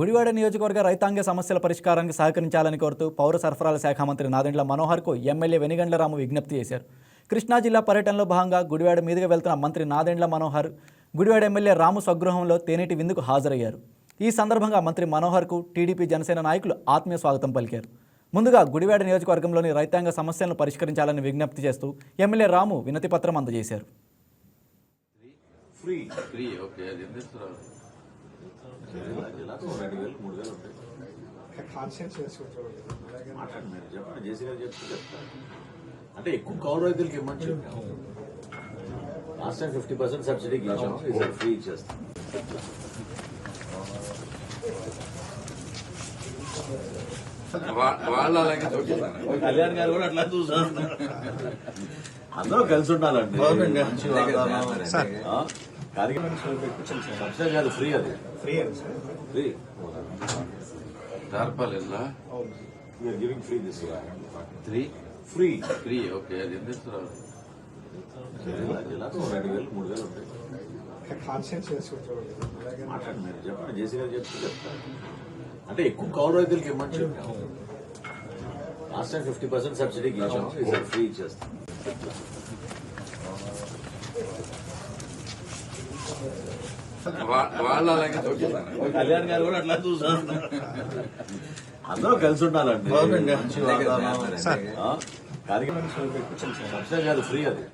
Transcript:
గుడివాడ నియోజకవర్గ రైతాంగ సమస్యల పరిష్కారానికి సహకరించాలని కోరుతూ పౌర సరఫరాల శాఖ మంత్రి నాదెండ్ల మనోహర్కు ఎమ్మెల్యే వెనిగండ్ల రాము విజ్ఞప్తి చేశారు. కృష్ణా జిల్లా పర్యటనలో భాగంగా గుడివాడ మీదుగా వెళ్తున్న మంత్రి నాదెండ్ల మనోహర్ గుడివాడ ఎమ్మెల్యే రాము స్వగృహంలో తేనెటి విందుకు హాజరయ్యారు. ఈ సందర్భంగా మంత్రి మనోహర్కు టీడీపీ జనసేన నాయకులు ఆత్మీయ స్వాగతం పలికారు. ముందుగా గుడివాడ నియోజకవర్గంలోని రైతాంగ సమస్యలను పరిష్కరించాలని విజ్ఞప్తి చేస్తూ ఎమ్మెల్యే రాము వినతి పత్రం అందజేశారు. ఫ్రీ ఫ్రీ ఓకే అది జిల్లాకు రెండు వేలు మూడు వేలు ఉంటాయి. చేసుకుంటారు. మాట్లాడండి మీరు చెప్పండి జేసీ గారు చెప్తే చెప్తాను అంటే ఎక్కువ కౌలు రైతులకి ఇవ్వమని చెప్పాము లాస్ట్ టైం ఫిఫ్టీ పర్సెంట్ సబ్సిడీకి ఇచ్చాము ఈసారి ఫ్రీ ఇచ్చేస్తాం. వా- వాళ్ళు అలాగే చూస్తున్నారు కళ్యాణ్ గారు కూడా అట్లా అందరూ కలిసి ఉండాలండి. మంచి వాతావరణం. ఆ? కార్యక్రమం సబ్సిడీ కాదు ఫ్రీ అది ఫ్రీ అండి సార్ ఫ్రీ టార్పాల్ ఎలా we are giving free this three free free okay అది ఎంత ఇస్తున్నారు జిల్లాకు రెండు వేలు మూడు వేలు ఉంటాయి కాన్షియన్స్ చేసుకుంటారు మాట్లాడండి మీరు చెప్పండి జేసీ గారు చెప్తే చెప్తాను అంటే ఎక్కువ కౌలు రైతులకి ఇవ్వమని చెప్పాము లాస్ట్ టైం ఫిఫ్టీ పర్సెంట్ సబ్సిడీకి ఇచ్చాము ఈసారి ఫ్రీ ఇచ్చేస్తాం వాళ్ళు అలాగే చూస్తున్నారు కళ్యాణ్ గారు కూడా అట్లా చూసాను అందరూ కలిసి ఉండాలండి. మంచి కాదు ఫ్రీ అది.